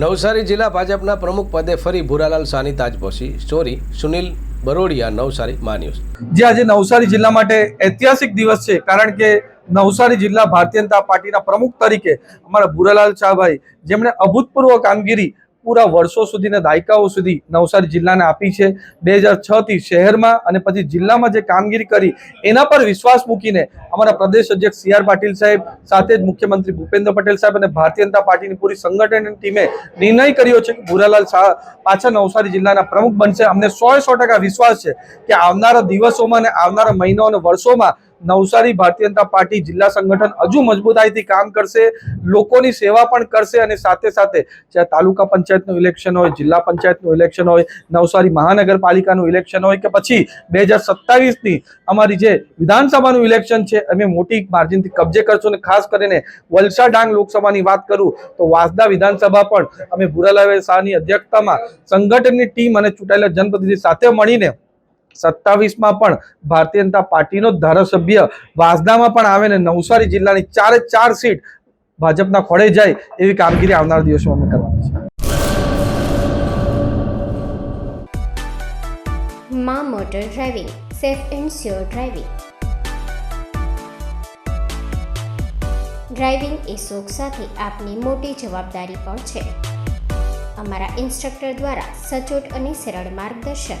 નવસારી જિલ્લા ભાજપના પ્રમુખ પદે ફરી ભૂરાલાલ સાની તાજ પહોંચી. સ્ટોરી સુનિલ બરોડિયા, નવસારી, મા જે, આજે નવસારી જિલ્લા માટે ઐતિહાસિક દિવસ છે, કારણ કે નવસારી જિલ્લા ભારતીય જનતા પાર્ટીના પ્રમુખ તરીકે અમારા ભુરાલાલ શાહભાઈ, જેમણે અભૂતપૂર્વ કામગીરી પૂરા વર્ષો સુધી ને દાયકાઓ સુધી નવસારી જિલ્લાને આપી છે. બે હજાર છ થી શહેરમાં અને પછી જિલ્લામાં જે કામગીરી કરી, એના પર વિશ્વાસ મૂકીને અમારા પ્રદેશ અધ્યક્ષ સી આર પાટીલ સાહેબ, સાથે જ મુખ્યમંત્રી ભૂપેન્દ્ર પટેલ સાહેબ અને ભારતીય જનતા પાર્ટીની પૂરી સંગઠન ટીમે નિર્ણય કર્યો છે કે ભુરાલાલ શાહ પાછા નવસારી જિલ્લાના પ્રમુખ બનશે. અમને સો સો ટકા વિશ્વાસ છે કે આવનારા દિવસોમાં અને આવનારા મહિનાઓ અને વર્ષોમાં નવસારી ભારતીય જનતા પાર્ટી જિલ્લા સંગઠન હજુ મજબૂતાઈથી કામ કરશે, લોકોની સેવા પણ કરશે અને સાથે સાથે જ્યાં તાલુકા પંચાયતનું ઇલેક્શન હોય, જિલ્લા પંચાયતનું ઇલેક્શન હોય, નવસારી મહાનગરપાલિકાનું ઇલેક્શન હોય કે પછી બે હજાર સત્તાવીસની અમારી જે વિધાનસભાનું ઇલેક્શન છે, અમે મોટી માર્જિનથી કબજે કરશું અને ખાસ કરીને વલસાડ ડાંગ લોકસભાની વાત કરું તો વાસદા વિધાનસભા પણ અમે ભુરાલાલ શાહની અધ્યક્ષતામાં સંગઠનની ટીમ અને ચૂંટાયેલા જનપ્રતિનિધિ સાથે મળીને સત્તાવીસમાં પણ ભારતીય જનતા પાર્ટીનો ધારાસભ્ય વાસદામાં પણ આવે ને નવસારી જિલ્લાની ચારે ચાર સીટ ભાજપના ખોળે જાય એવી કામગીરી આવનારા દિવસોમાં અમે કરવાની છે. મા motor driving, safe and sure driving. Driving એ શોખ સાથે આપની મોટી જવાબદારી પણ છે. અમારા ઇન્સ્ટ્રક્ટર દ્વારા સચોટ અને સરળ માર્ગદર્શન.